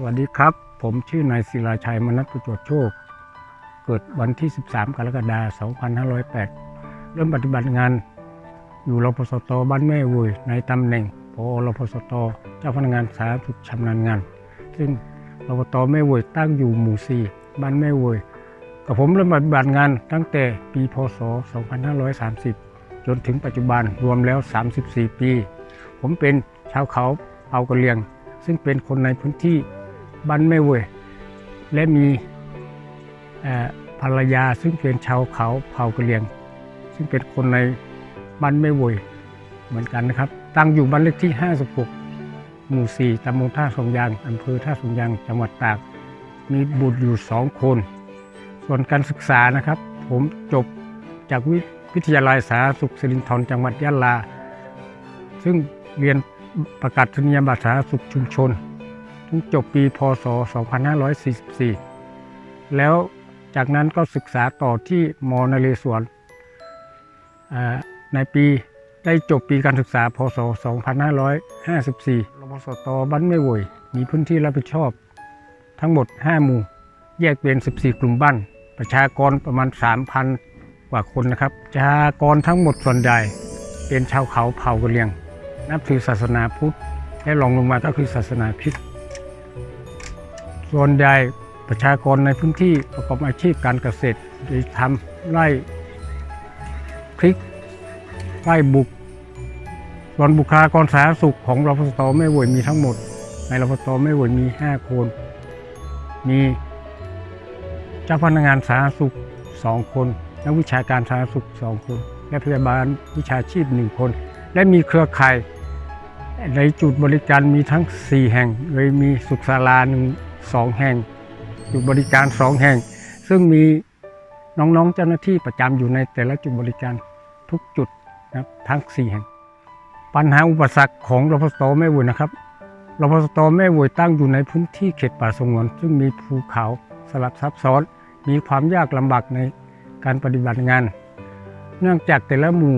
สวัสดีครับ ผมชื่อนายศิลาชัยมนัสประจวบโชค เกิดวันที่ 13 กรกฎาคม 2508 เริ่มปฏิบัติงาน อยู่รพสตบ้านแม่วุยในตำแหน่งพอรพสตเจ้าพนักงานสาธารณสุขชำนาญงาน ซึ่งรพสตแม่วุยตั้งอยู่หมู่ 4 บ้านแม่วุยกับผมเริ่มปฏิบัติงานตั้งแต่ปีพศ 2530 จนถึงปัจจุบันรวมแล้ว 34 ปี ผมเป็นชาวเขาเผากะเหรียง ซึ่งเป็นคนในพื้นที่ บ้านแม่เวยและมีภรรยาซึ่งเป็นชาวเขาเผากะเหรียง ซึ่งเป็นคนในบ้านแม่เวยเหมือนกันนะครับ ตั้งอยู่บ้านเลขที่ 56 หมู่ 4ตำบลท่าสงยางอำเภอท่าสงยางจังหวัดตาก มีบุตรอยู่สองคน ส่วนการศึกษานะครับ ผมจบจากวิวิทยาลัยสาธารณสุขสิรินธรจังหวัดยะลา ซึ่งเรียนประกาศนียบัตรสาธารณสุขชุมชน ถึงจบปีพศ 2544 แล้วจากนั้นก็ศึกษาต่อที่มนเรศวรในปีได้จบปีการศึกษาพศ 2554รพสตบ้านไม่โวยมีพื้นที่รับผิดชอบ ทั้งหมด 5 หมู่ แยกเป็น 14 กลุ่มบ้าน ประชากรประมาณ 3,000 กว่าคนนะครับ ประชากรทั้งหมดส่วนใหญ่เป็นชาวเขาเผ่ากะเหรี่ยง นับถือศาสนาพุทธ และรองลงมาก็คือศาสนาคริสต์ ส่วนใหญ่ประชากรในพื้นที่ประกอบอาชีพการเกษตรโดยทำไร่พริกไร่บุก ส่วนบุคลากรสาธารณสุขของรพสตแม่โวยมีทั้งหมด ในรพสตแม่โวยมี 5 คน มีเจ้าพนักงานสาธารณสุข 2 คนนักวิชาการสาธารณสุข 2 คน และพยาบาลวิชาชีพ 1 คน และมีเครือข่ายในจุดบริการมีทั้ง 4 แห่งโดยมีสุขศาลาหนึ่ง สองแห่ง จุดบริการ2แห่ง ซึ่งมีน้องๆเจ้าหน้าที่ประจำอยู่ในแต่ละจุดบริการทุกจุดนะครับทั้ง4แห่ง ปัญหาอุปสรรคของรพสตแม่วุยนะครับรพสตแม่วุยตั้งอยู่ในพื้นที่เขตป่าสงวน ซึ่งมีภูเขาสลับซับซ้อน มีความยากลำบากในการปฏิบัติงาน เนื่องจากแต่ละหมู่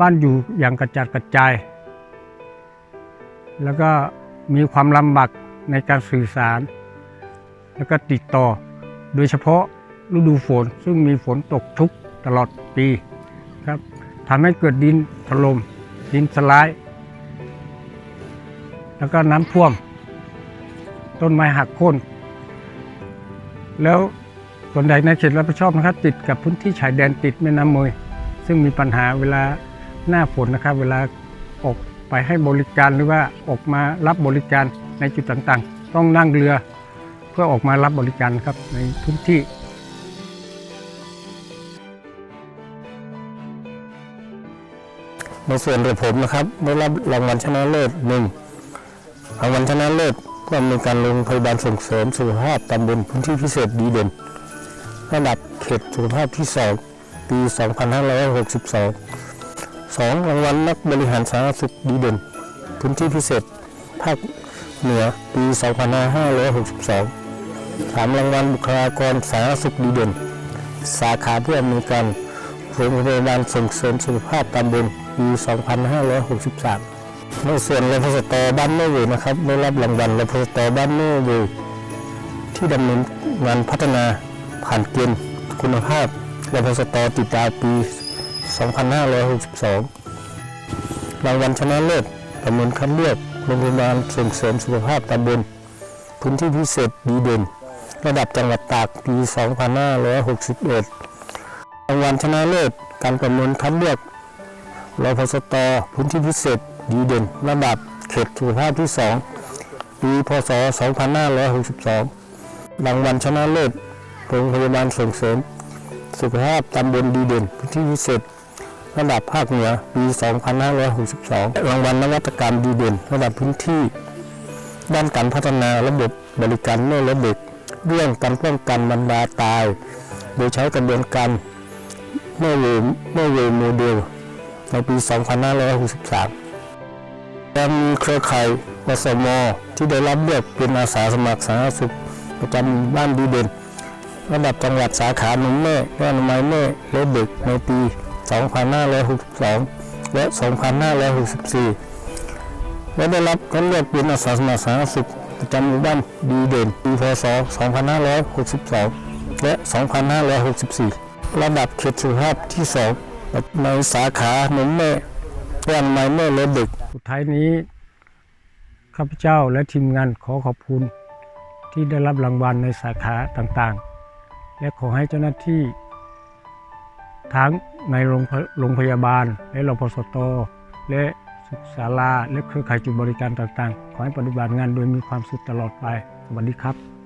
บ้านอยู่อย่างกระจัดกระจาย แล้วก็มีความลำบาก ในการสื่อสาร แล้วก็ติดต่อ โดยเฉพาะฤดูฝนซึ่งมีฝนตกชุกตลอดปีครับทำให้เกิดดินถล่มดินสลด์แล้วก็น้ำท่วม ต้นไม้หักโค่นแล้วส่วนใหญ่ในเขตรับผิดชอบนะครับ ติดกับพื้นที่ชายแดนติดแม่น้ำเมยซึ่งมีปัญหาเวลาหน้าฝนนะครับ เวลาออก ไปให้บริการหรือว่าออกมารับบริการในจุดต่างๆ ต้องนั่งเรือเพื่อออกมารับบริการครับในพื้นที่ในส่วนของผมนะครับได้รับรางวัลชนะเลิศหนึ่งรางวัลชนะเลิศผู้อำนวยการโรงพยาบาลส่งเสริมสุขภาพตำบลพื้นที่พิเศษดีเด่น ระดับเขตสุขภาพที่ 2 ปี 2562 2. รางวัลนักบริหารสาธารณสุขดีเด่น พื้นที่พิเศษ ภาคเหนือปี 2562 3. รางวัลบุคลากรสาธารณสุขดีเด่น สาขาผู้อำนวยการโรงพยาบาลส่งเสริมสุขภาพตำบลปี 2563 ในส่วนรพสตบ้านแม่เวนะครับได้รับรางวัลรพสตบ้านแม่เวที่ดำเนินงานพัฒนาผ่านเกณฑ์คุณภาพรพสตติดดาวปี 2562 รางวัลชนะเลิศดำเนินคัดเลือกโรงพยาบาลส่งเสริมสุขภาพตำบลพื้นที่พิเศษดีเด่น ระดับจังหวัดตากปี 2561 รางวัลชนะเลิศการประเมินคัดเลือกรพสตพื้นที่พิเศษดีเด่น ระดับเขตสุขภาพที่ 2 ปีพศ 2562 รางวัลชนะเลิศโรงพยาบาลส่งเสริม สุขภาพตำบลดีเด่น พื้นที่พิเศษ ระดับภาคเหนือปี 2562 รางวัลนวัตกรรมดีเด่น ระดับพื้นที่ ด้านการพัฒนาระบบบริการแม่และเด็ก เรื่องการป้องกันบรรดาตาย โดยใช้กระบวนการแม่เวแม่เวโมเดล ในปี 2563และมีเครือข่ายวสมที่ได้รับเลือกเป็นอาสาสมัครสาธารณสุขประจำบ้านดีเด่น ระดับจังหวัดสาขาหนุ่มแม่และอนามัยแม่และเด็กในปี 2562 และ 2564 และได้รับการเลือกเป็นอาสาสมัครสาธารณสุขประจำหมู่บ้านดีเด่นปีพศ 2562 และ 2564 ระดับเขตสุขภาพที่ 2 ในสาขานมแม่วันใหม่แม่และเด็กสุดท้ายนี้ข้าพเจ้าและทีมงานขอขอบคุณ ที่ได้รับรางวัลในสาขาต่างๆ และขอให้เจ้าหน้าที่ทั้ง ในโรงพโรงพยาบาล และรพสตและศึกษาลาและเครือข่ายจุดบริการต่างๆ ขอให้ปฏิบัติงานโดยมีความสุขตลอดไป สวัสดีครับ